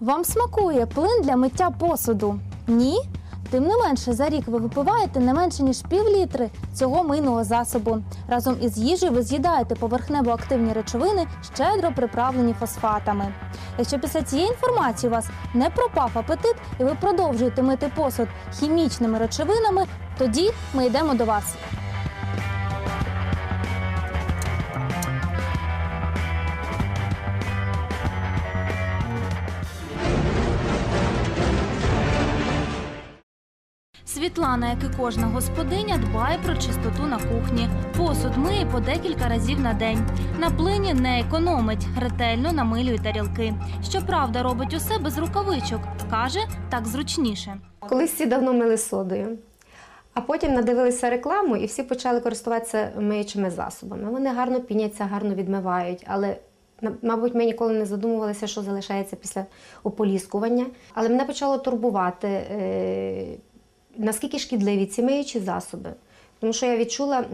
Вам смакує плин для миття посуду? Ні? Тим не менше, за рік ви випиваєте не менше ніж пів літри цього мийного засобу. Разом із їжею ви з'їдаєте поверхнево активні речовини, щедро приправлені фосфатами. Якщо після цієї інформації у вас не пропав апетит і ви продовжуєте мити посуд хімічними речовинами, тоді ми йдемо до вас. Світлана, як і кожна господиня, дбає про чистоту на кухні. Посуд миє по декілька разів на день. На плині не економить, ретельно намилює тарілки. Щоправда, робить усе без рукавичок. Каже, так зручніше. Колись всі давно мили содою, а потім надивилися рекламу і всі почали користуватися миючими засобами. Вони гарно піняться, гарно відмивають, але мабуть, ми ніколи не задумувалися, що залишається після ополіскування. Але мене почало турбувати, е, наскільки шкідливі ці миючі засоби. Тому що я відчула,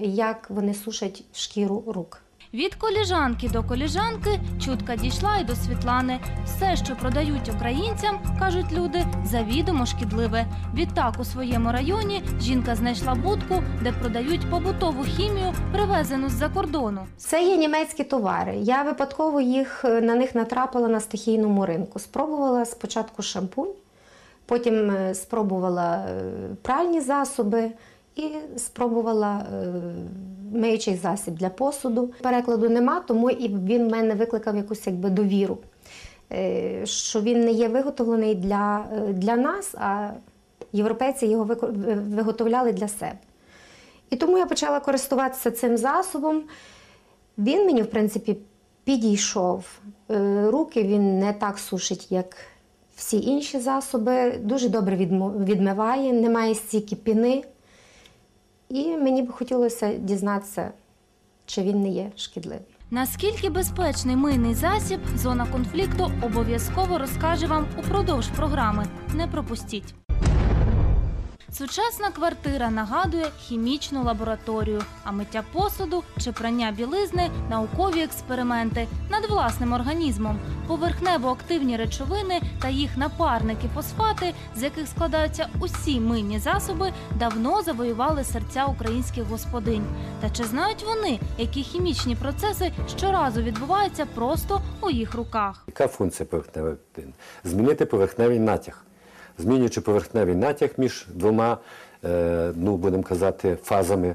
як вони сушать шкіру рук. Від коліжанки до коліжанки чутка дійшла і до Світлани. Все, що продають українцям, кажуть люди, завідомо шкідливе. Відтак у своєму районі жінка знайшла будку, де продають побутову хімію, привезену з-за кордону. Це є німецькі товари. Я випадково їх е, на них натрапила на стихійному ринку. Спробувала спочатку шампунь, потім е, спробувала е, пральні засоби і спробувала е, миючий засіб для посуду. Перекладу нема, тому і він в мене викликав якусь якби довіру, що він не є виготовлений для, для нас, а європейці його виготовляли для себе. І тому я почала користуватися цим засобом. Він мені, в принципі, підійшов. Руки він не так сушить, як всі інші засоби. Дуже добре відмиває, немає стільки піни. І мені б хотілося дізнатися, чи він не є шкідливий. Наскільки безпечний мийний засіб, зона конфлікту обов'язково розкаже вам упродовж програми. Не пропустіть. Сучасна квартира нагадує хімічну лабораторію, а миття посуду чи прання білизни наукові експерименти над власним організмом. Поверхнево активні речовини та їх напарники фосфати, з яких складаються усі мийні засоби, давно завоювали серця українських господинь. Та чи знають вони, які хімічні процеси щоразу відбуваються просто у їх руках? Яка функція поверхневої активної? Змінити поверхневий натяг. Змінюючи поверхневий натяг між двома, е, ну будемо казати, фазами,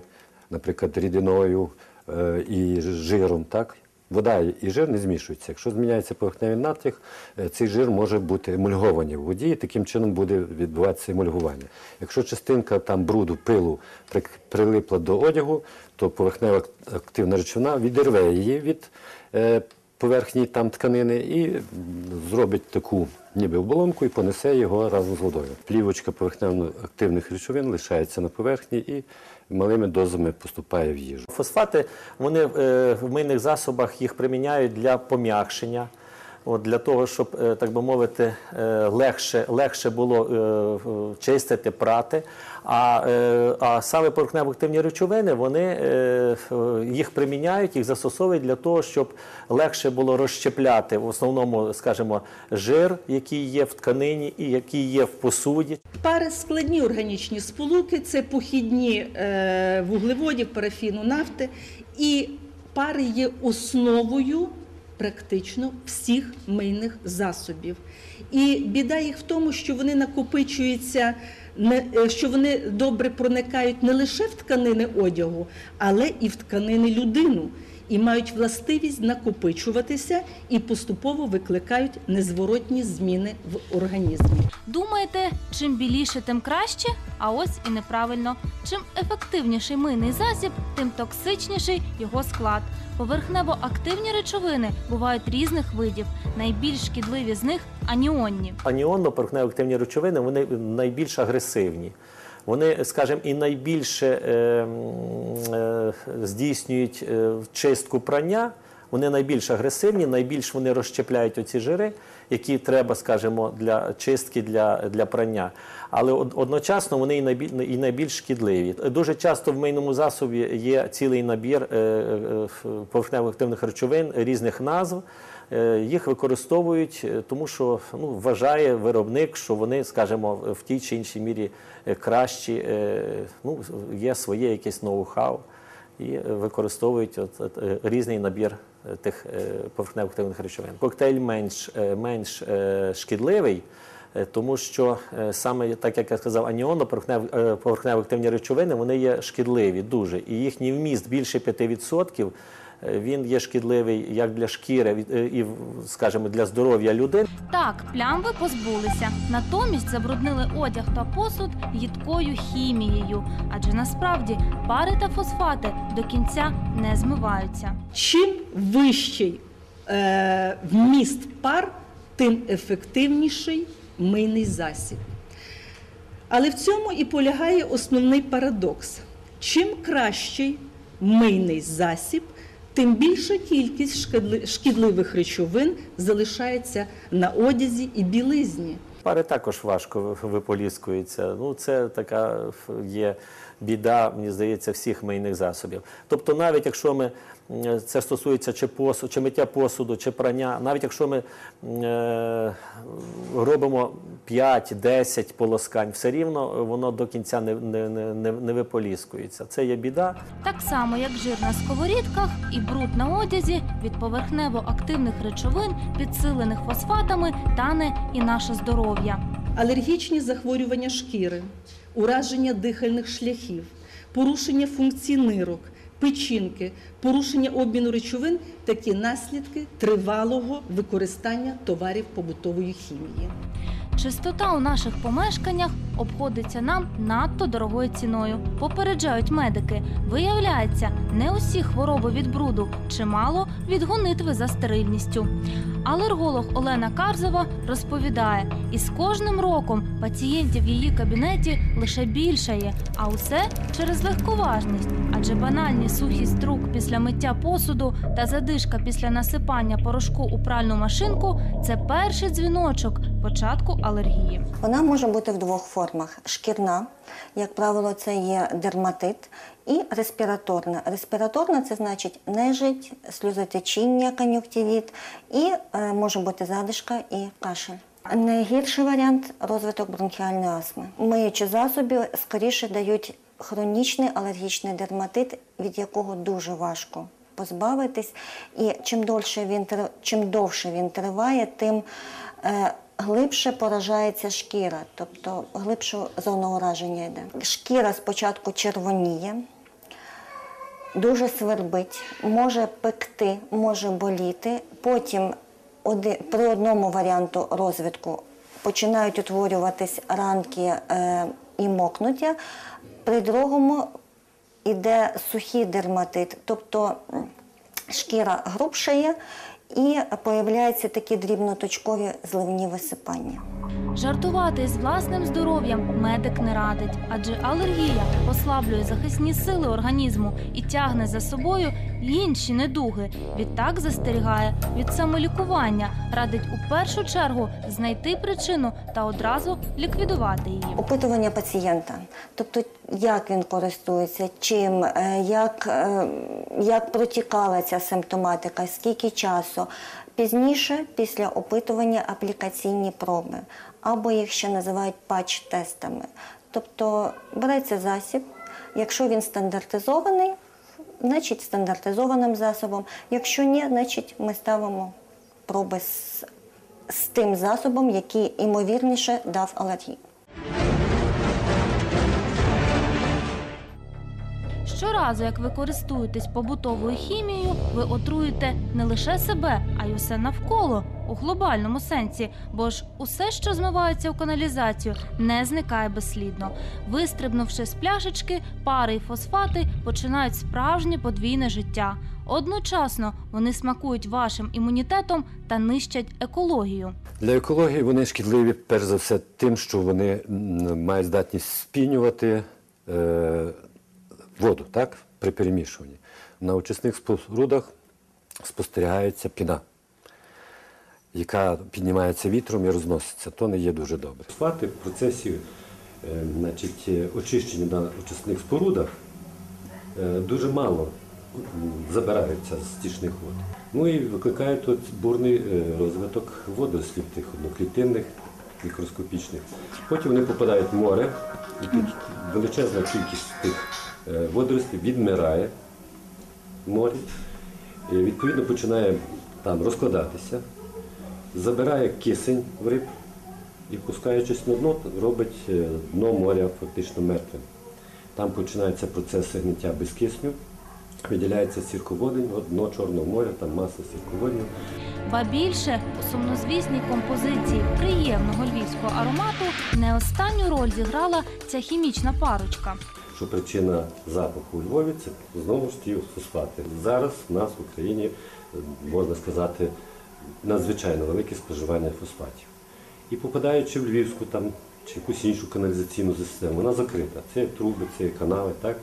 наприклад, рідиною е, і жиром, так? Вода і жир не змішуються. Якщо зміняється поверхневий натяг, е, цей жир може бути емульгований в воді, і таким чином буде відбуватися емульгування. Якщо частинка там бруду, пилу прилипла до одягу, то поверхнева активна речовина відірве її від поверхні там тканини і зробить таку ніби оболонку і понесе його разом з водою. Плівочка поверхневно активних речовин лишається на поверхні і малими дозами поступає в їжу. Фосфати вони е, в мийних засобах їх приміняють для пом'якшення. От, для того, щоб, е, так би мовити, е, легше, легше було е, чистити, прати. А, а саме поверхнево-активні речовини, вони їх приміняють, їх застосовують для того, щоб легше було розщепляти в основному, скажімо, жир, який є в тканині і який є в посуді. Пари складні органічні сполуки це похідні вуглеводів, парафіну, нафти. І пари є основою практично всіх мийних засобів. І біда їх в тому, що вони накопичуються, е, що вони добре проникають не лише в тканини одягу, але і в тканини людину. І мають властивість накопичуватися і поступово викликають незворотні зміни в організмі. Думаєте, чим біліше, тим краще? А ось і неправильно. Чим ефективніший мийний засіб, тим токсичніший його склад. Поверхнево активні речовини бувають різних видів. Найбільш шкідливі з них аніонні. Аніонно-поверхнево активні речовини вони найбільш агресивні. Вони, скажімо, і найбільше е, е, здійснюють е, чистку прання. Вони найбільш агресивні, найбільш вони розщепляють оці жири, які треба, скажімо, для чистки для, для прання. Але од- одночасно вони і найбільш, і найбільш шкідливі. Дуже часто в мийному засобі є цілий набір е, е, е, поверхнево активних речовин різних назв. Е, їх використовують, е, тому що ну, вважає виробник, що вони, скажімо, в тій чи іншій мірі е, кращі, ну, є своє якесь ноу-хау і використовують от, от, різний набір тих поверхневих речовин. Коктейль менш, менш шкідливий. Тому що саме так як я сказав, аніонно поверхневі, активні речовини вони є шкідливі дуже, і їхній вміст більше 5%, е, він є шкідливий як для шкіри е, і, скажімо, для здоров'я людини. Так, плям ви позбулися. Натомість забруднили одяг та посуд їдкою хімією, адже насправді пари та фосфати до кінця не змиваються. Чим вищий е, вміст пар, тим ефективніший мийний засіб. Але в цьому і полягає основний парадокс. Чим кращий мийний засіб, тим більша кількість шкідливих речовин залишається на одязі і білизні. Пари також важко виполіскується. Ну, це така є біда, мені здається, всіх мийних засобів. Тобто, навіть якщо ми це стосується чи посуду, чи миття посуду, чи прання, навіть якщо ми е, робимо 5-10 полоскань, все рівно воно до кінця не, не, не, не- не виполіскується. Це є біда. Так само, як жир на сковорідках і бруд на одязі від поверхнево-активних речовин, підсилених фосфатами, тане і наше здоров'я. алергічні захворювання шкіри, ураження дихальних шляхів, порушення функцій нирок, печінки, порушення обміну речовин такі наслідки тривалого використання товарів побутової хімії. Чистота у наших помешканнях обходиться нам надто дорогою ціною. Попереджають медики. Виявляється, не усі хвороби від бруду, чимало від гонитви за стерильністю. Алерголог Олена Карзова розповідає, і з кожним роком пацієнтів в її кабінеті лише більшає, а усе через легковажність. Адже банальні сухість рук після миття посуду та задишка після насипання порошку у пральну машинку це перший дзвіночок початку алергії. Вона може бути в двох формах: шкірна, як правило, це є дерматит, і респіраторна. Респіраторна це значить нежить, сльозотечіння, кон'юктивіт, і е, може бути задишка і кашель. Найгірший варіант розвиток бронхіальної астми. Миючі засоби скоріше дають хронічний алергічний дерматит, від якого дуже важко позбавитись. І чим довше він чим довше він триває, тим е, глибше поражається шкіра, тобто глибшу зону ураження йде. Шкіра спочатку червоніє, дуже свербить, може пекти, може боліти. Потім при одному варіанту розвитку починають утворюватись ранки е, і мокнуття, при другому іде сухий дерматит, тобто шкіра грубшає і появляються такі дрібноточкові зливні висипання. Жартувати з власним здоров'ям медик не радить, адже алергія послаблює захисні сили організму і тягне за собою інші недуги. Відтак застерігає від самолікування, радить у першу чергу знайти причину та одразу ліквідувати її. Опитування пацієнта, тобто як він користується, чим, е, як, е, як протікала ця симптоматика, скільки часу. Пізніше, після опитування, аплікаційні проби, або їх ще називають патч-тестами. Тобто береться засіб, якщо він стандартизований, значить стандартизованим засобом. Якщо ні, значить ми ставимо проби з, з тим засобом, який імовірніше дав алергію. Щоразу, як ви користуєтесь побутовою хімією, ви отруєте не лише себе, а й усе навколо у глобальному сенсі. Бо ж усе, що змивається у каналізацію, не зникає безслідно. Вистрибнувши з пляшечки, пари й фосфати починають справжнє подвійне життя. Одночасно вони смакують вашим імунітетом та нищать екологію. Для екології вони шкідливі, перш за все, тим, що вони мають здатність спінювати е, воду так, при перемішуванні. На очисних спорудах спостерігається піна, яка піднімається вітром і розноситься. То не є дуже добре. Фосфати в процесі е, значить, очищення на очисних спорудах е, дуже мало забираються з стічних вод. Ну і викликають тут бурний е, розвиток водорослів тих одноклітинних, мікроскопічних. Потім вони попадають в море, і тут величезна кількість тих е, водорослів відмирає в морі. І відповідно починає там розкладатися, забирає кисень в риб і, пускаючись на дно, робить е, дно моря фактично мертвим. Там починається процес гниття без кисню, виділяється сірководень, дно Чорного моря, там маса сірководню. Ба більше у сумнозвісній композиції приємного львівського аромату не останню роль зіграла ця хімічна парочка. що причина запаху у Львові це знову ж ті фосфати. Зараз в нас в Україні можна сказати надзвичайно велике споживання фосфатів. І попадаючи в Львівську там чи якусь іншу каналізаційну систему, вона закрита. Це труби, це канали. Так?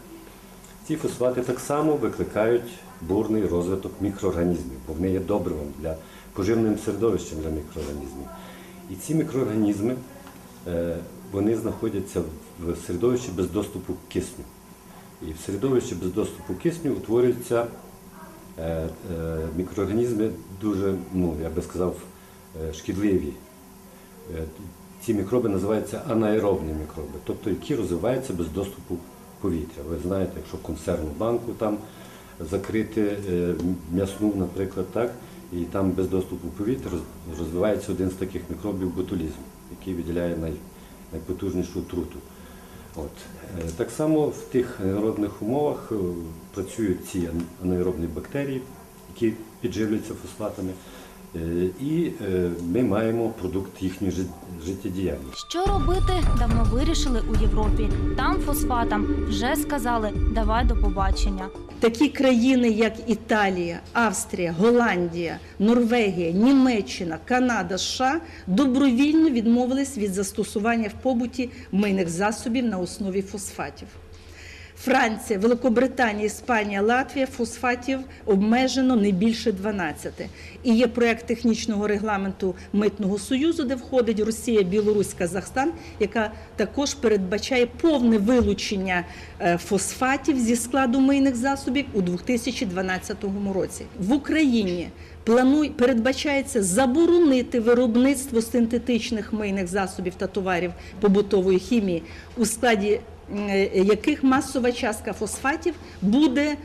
Ці фосфати так само викликають бурний розвиток мікроорганізмів, бо вони є добривом для поживним середовищем для мікроорганізмів. І ці мікроорганізми е, вони знаходяться в середовищі без доступу кисню. І в середовищі без доступу кисню утворюються е, е, мікроорганізми дуже, ну, я би сказав, шкідливі. Ці мікроби називаються анаеробні мікроби, тобто які розвиваються без доступу повітря. Ви знаєте, якщо консервну банку там закрити е, м'ясну, наприклад, так, і там без доступу повітря розвивається один з таких мікробів ботулізм, який виділяє най, найпотужнішу отруту. От. Е, Так само в тих анаеробних умовах е, працюють ці ан- анаеробні бактерії, які підживлюються фосфатами, і е, ми маємо продукт їхньої жит- життєдіяльності. Що робити, давно вирішили у Європі. Там фосфатам вже сказали давай до побачення. Такі країни, як Італія, Австрія, Голландія, Норвегія, Німеччина, Канада, США добровільно відмовились від застосування в побуті мийних засобів на основі фосфатів. Франція, Великобританія, Іспанія, Латвія фосфатів обмежено не більше 12. І є проект технічного регламенту Митного союзу, де входить Росія, Білорусь, Казахстан, яка також передбачає повне вилучення е, фосфатів зі складу мийних засобів у 2012 році. В Україні планує передбачається заборонити виробництво синтетичних мийних засобів та товарів побутової хімії у складі яких масова частка фосфатів буде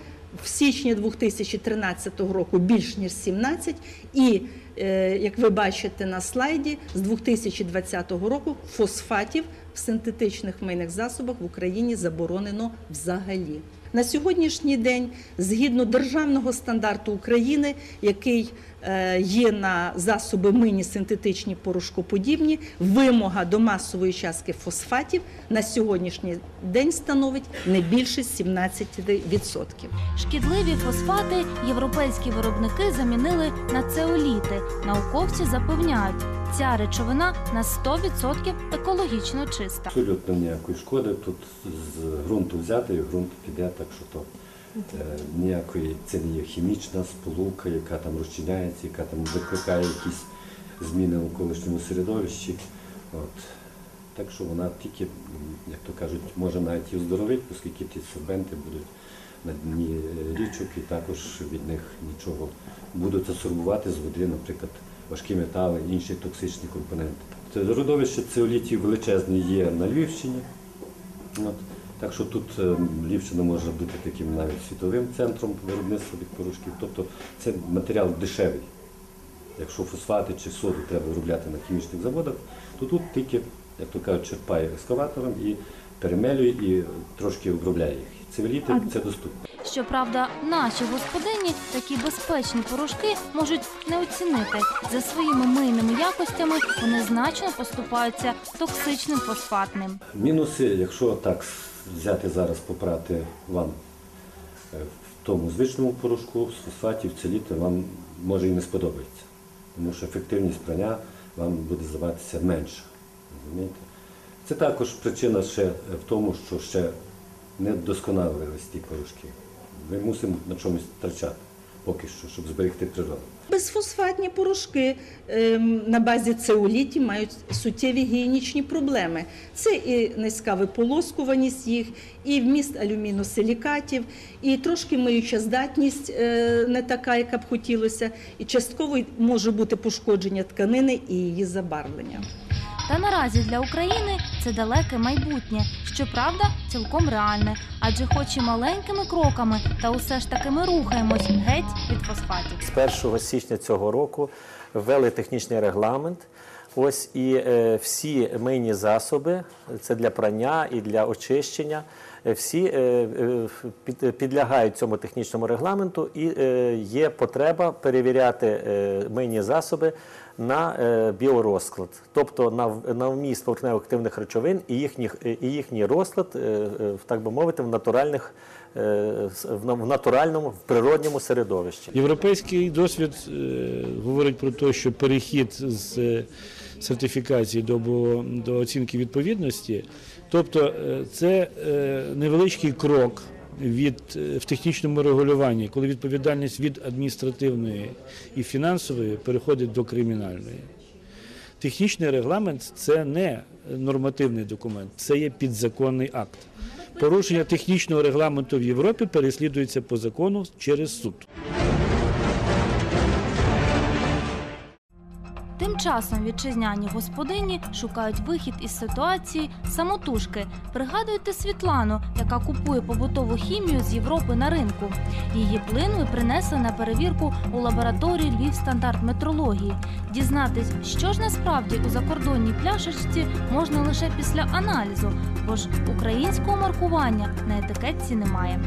в січні 2013 року більш ніж 17, і е, як ви бачите на слайді, з 2020 року фосфатів в синтетичних мийних засобах в Україні заборонено взагалі. На сьогоднішній день, згідно державного стандарту України, який е, є на засоби мийні синтетичні порошкоподібні, вимога до масової частки фосфатів на сьогоднішній день становить не більше 17%. Шкідливі фосфати європейські виробники замінили на цеоліти. Науковці запевняють, ця речовина на 100% екологічно чиста. Абсолютно ніякої шкоди. Тут з ґрунту взяти і ґрунт піде, так що то е, ніякої це не є хімічна сполука, яка там розчиняється, яка там викликає якісь зміни в навколишньому середовищі. От. Так що вона тільки, як то кажуть, може навіть і оздоровити, оскільки ті сорбенти будуть на дні річок і також від них нічого будуть асорбувати з води, наприклад, важкі метали, інші токсичні компоненти. Це родовище цеолітів величезне є на Львівщині. От. Так що тут е, Львівщина може бути таким навіть світовим центром виробництва від порошків. Тобто це матеріал дешевий. Якщо фосфати чи соду треба виробляти на хімічних заводах, то тут тільки, як то кажуть, черпає екскаватором і перемелює і трошки обробляє їх. Цивіліти це доступно. Щоправда, наші господині такі безпечні порошки можуть не оцінити. За своїми мийними якостями вони значно поступаються токсичним фосфатним. Мінуси, якщо так взяти зараз попрати вам е, в тому звичному порошку з фосфатів, целіти вам може і не сподобається. Тому що ефективність прання вам буде здаватися менша. Розумієте? Це також причина ще в тому, що ще не вдосконалились ті порошки. Ми мусимо на чомусь втрачати. поки що, щоб зберегти природу. Безфосфатні порошки ем, на базі цеолітів мають суттєві гігієнічні проблеми. Це і низька виполоскуваність їх, і вміст алюміносилікатів, і трошки миюча здатність е, не така, яка б хотілося, і частково може бути пошкодження тканини і її забарвлення. Та наразі для України це далеке майбутнє, щоправда, цілком реальне, адже хоч і маленькими кроками, та усе ж таки ми рухаємось геть від фосфатів. З 1 січня цього року ввели технічний регламент. Ось і е, всі мийні засоби, це для прання і для очищення, всі е, е, підлягають цьому технічному регламенту, і е, є потреба перевіряти е, мийні засоби на е, біорозклад, тобто на, вміст активних речовин і, їхніх, і їхній розклад, е, е, так би мовити, в натуральних е, в натуральному, в природньому середовищі. Європейський досвід е, говорить про те, що перехід з е, сертифікації до, до оцінки відповідності, тобто е, це е, невеличкий крок від е, в технічному регулюванні, коли відповідальність від адміністративної і фінансової переходить до кримінальної. Технічний регламент це не нормативний документ, це є підзаконний акт. Порушення технічного регламенту в Європі переслідується по закону через суд. Часом вітчизняні господині шукають вихід із ситуації самотужки. Пригадуйте Світлану, яка купує побутову хімію з Європи на ринку. Її плину принесли на перевірку у лабораторії Львів стандарт метрології. Дізнатись, що ж насправді у закордонній пляшечці можна лише після аналізу, бо ж українського маркування на етикетці немає.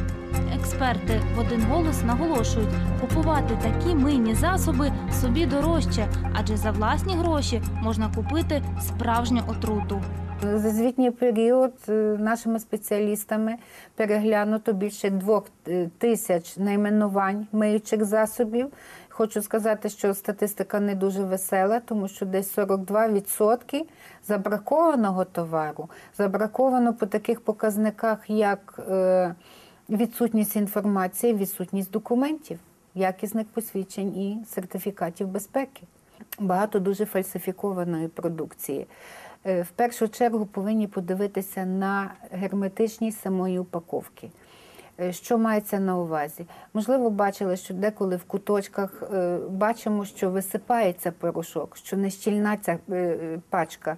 Експерти в один голос наголошують, купувати такі мийні засоби собі дорожче, адже за власні гроші можна купити справжню отруту. За звітній період е, нашими спеціалістами переглянуто більше двох е, тисяч найменувань миючих засобів. Хочу сказати, що статистика не дуже весела, тому що десь 42% забракованого товару забраковано по таких показниках, як е, відсутність інформації, відсутність документів, якісних посвідчень і сертифікатів безпеки. Багато дуже фальсифікованої продукції. Е, В першу чергу повинні подивитися на герметичність самої упаковки. Е, Що мається на увазі? Можливо, бачили, що деколи в куточках е, бачимо, що висипається порошок, що нещільна ця е, е, пачка.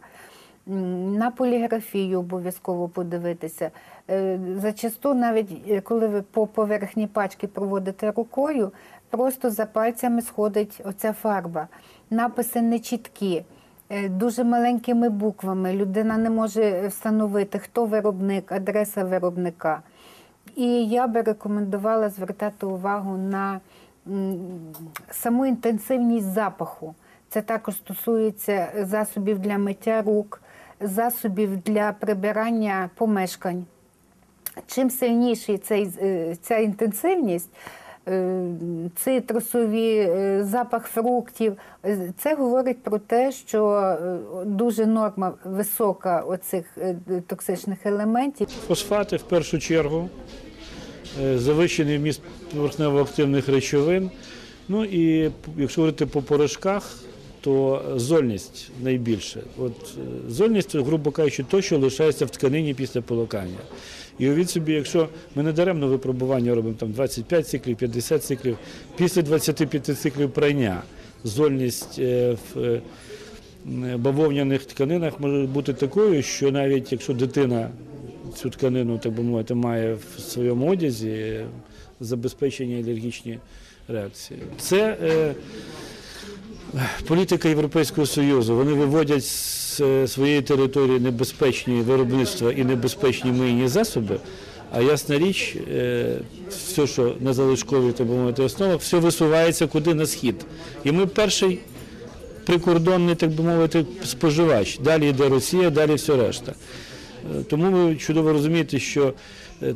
На поліграфію обов'язково подивитися. Е, Зачасту, навіть е, коли ви по поверхні пачки проводите рукою, просто за пальцями сходить оця фарба. Написи нечіткі, е, дуже маленькими буквами. Людина не може встановити, хто виробник, адреса виробника. І я би рекомендувала звертати увагу на саму інтенсивність запаху. Це також стосується засобів для миття рук, засобів для прибирання помешкань. Чим сильніший цей, е, ця інтенсивність, е, цитрусові, е, запах фруктів, це говорить про те, що дуже норма висока оцих токсичних елементів. Фосфати в першу чергу, завищений вміст поверхнево-активних речовин. Ну і якщо говорити по порошках, то зольність найбільше. От е, зольність, грубо кажучи, то, що лишається в тканині після полокання. І уявіть собі, якщо ми не даремно випробування робимо там 25 циклів, 50 циклів, після 25 циклів прання зольність е, в е, бавовняних тканинах може бути такою, що навіть якщо дитина цю тканину, так би мовити, має в своєму одязі, забезпечені алергічні реакції. Це політика Європейського Союзу. Вони виводять з е, своєї території небезпечні виробництва і небезпечні мийні засоби. А ясна річ, е, все, що на залишковій так би мовити, основах, все висувається куди на схід. І ми перший прикордонний, так би мовити, споживач. Далі йде Росія, далі все решта. Е, Тому ви чудово розумієте, що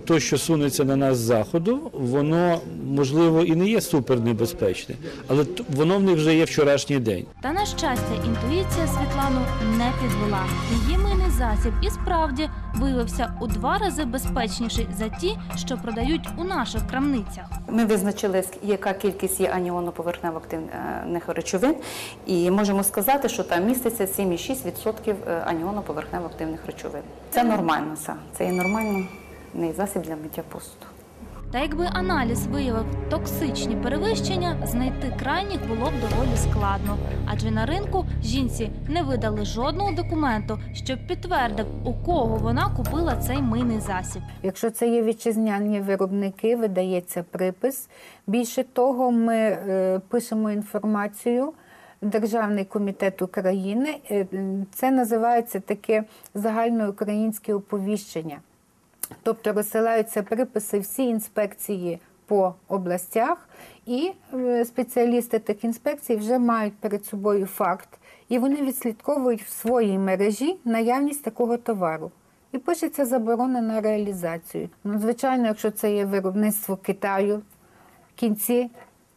то, що сунеться на нас з заходу, воно можливо і не є супернебезпечне, але воно в них вже є вчорашній день. Та на щастя, інтуїція Світлану не підвела. Її мийний засіб і справді виявився у два рази безпечніший за ті, що продають у наших крамницях. Ми визначили, яка кількість є аніоноповерхнево активних речовин, і можемо сказати, що там міститься 7,6% е, аніоноповерхнево активних речовин. Це нормально, це, це є нормальний засіб для миття посуду. Та якби аналіз виявив токсичні перевищення, знайти крайніх було б доволі складно. Адже на ринку жінці не видали жодного документу, щоб підтвердив, у кого вона купила цей мийний засіб. Якщо це є вітчизняні виробники, видається припис. Більше того, ми е, пишемо інформацію. Державний комітет України Е, це називається таке загальноукраїнське оповіщення. Тобто розсилаються приписи всі інспекції по областях, і е, спеціалісти тих інспекцій вже мають перед собою факт, і вони відслідковують в своїй мережі наявність такого товару. І пишеться заборона на реалізацію. Ну, звичайно, якщо це є виробництво Китаю, в кінці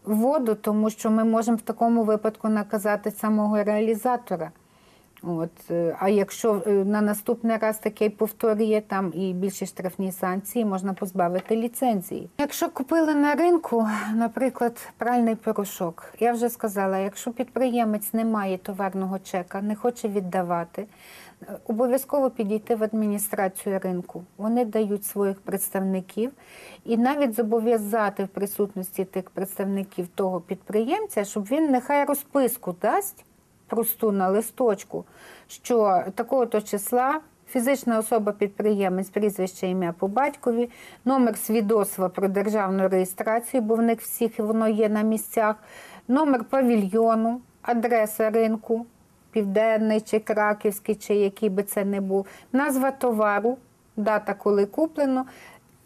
воду, тому що ми можемо в такому випадку наказати самого реалізатора. От, е, а якщо е, на наступний раз таке повторює там і більші штрафні санкції, можна позбавити ліцензії. Якщо купили на ринку, наприклад, пральний порошок, я вже сказала, якщо підприємець не має товарного чека, не хоче віддавати, е, обов'язково підійти в адміністрацію ринку. Вони дають своїх представників і навіть зобов'язати в присутності тих представників того підприємця, щоб він нехай розписку дасть просту на листочку, що такого-то числа фізична особа-підприємець, прізвище ім'я по батькові, номер свідоцтва про державну реєстрацію, бо в них всіх воно є на місцях, номер павільйону, адреса ринку, південний чи краківський, чи який би це не був, назва товару, дата, коли куплено,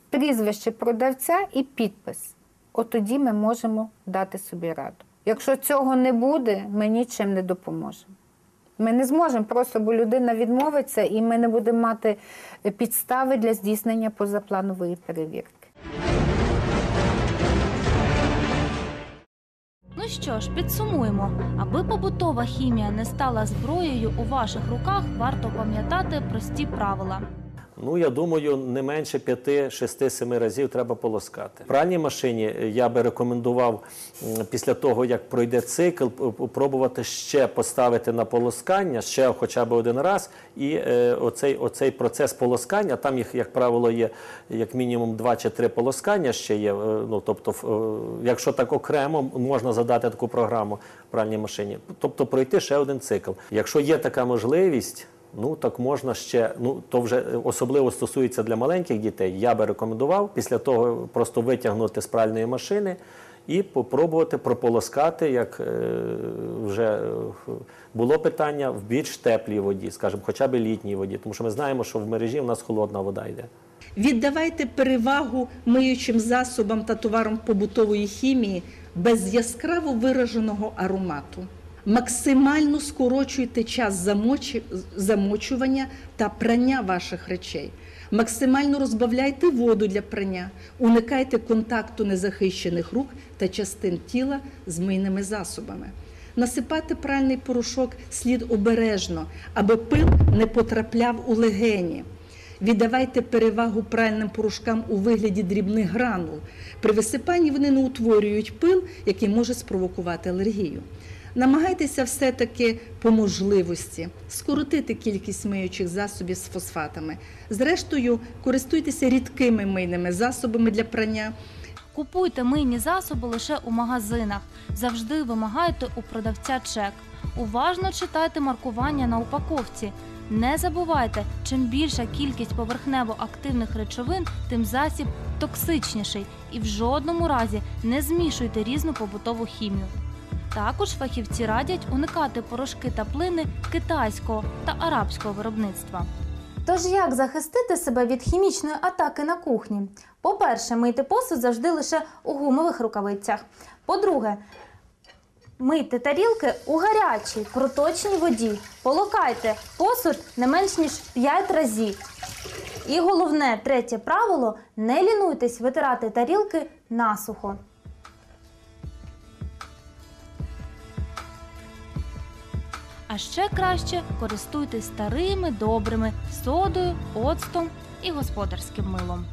прізвище продавця і підпис. От тоді ми можемо дати собі раду. Якщо цього не буде, ми нічим не допоможемо. Ми не зможемо просто, бо людина відмовиться, і ми не будемо мати підстави для здійснення позапланової перевірки. Ну що ж, підсумуємо, аби побутова хімія не стала зброєю у ваших руках, варто пам'ятати прості правила. Ну, я думаю, не менше 5, 6, 7 разів треба полоскати. В пральній машині я би рекомендував після того, як пройде цикл, пробувати ще поставити на полоскання, ще хоча б один раз. І е, оцей, оцей процес полоскання, там їх, як правило, є як мінімум 2 чи 3 полоскання ще є. е, Ну, тобто, е, якщо так окремо, можна задати таку програму в пральній машині. Тобто пройти ще один цикл. Якщо є така можливість, Ну так можна ще. Ну то вже особливо стосується для маленьких дітей. Я би рекомендував після того просто витягнути з пральної машини і попробувати прополоскати, як е, вже е, було питання в більш теплій воді, скажімо, хоча б літній воді, тому що ми знаємо, що в мережі в нас холодна вода йде. Віддавайте перевагу миючим засобам та товарам побутової хімії без яскраво вираженого аромату. Максимально скорочуйте час замочування та прання ваших речей. Максимально розбавляйте воду для прання, уникайте контакту незахищених рук та частин тіла з мийними засобами. Насипати пральний порошок слід обережно, аби пил не потрапляв у легені. Віддавайте перевагу пральним порошкам у вигляді дрібних гранул. При висипанні вони не утворюють пил, який може спровокувати алергію. Намагайтеся все-таки по можливості скоротити кількість миючих засобів з фосфатами. Зрештою, користуйтеся рідкими мийними засобами для прання. Купуйте мийні засоби лише у магазинах. Завжди вимагайте у продавця чек. Уважно читайте маркування на упаковці. Не забувайте, чим більша кількість поверхнево активних речовин, тим засіб токсичніший. І в жодному разі не змішуйте різну побутову хімію. Також фахівці радять уникати порошки та плини китайського та арабського виробництва. Тож як захистити себе від хімічної атаки на кухні? По-перше, мийте посуд завжди лише у гумових рукавицях. По-друге, мийте тарілки у гарячій проточній воді. Полокайте посуд не менш ніж 5 разів. І головне, третє правило не лінуйтесь витирати тарілки насухо. А ще краще користуйтесь старими добрими содою, оцтом і господарським милом.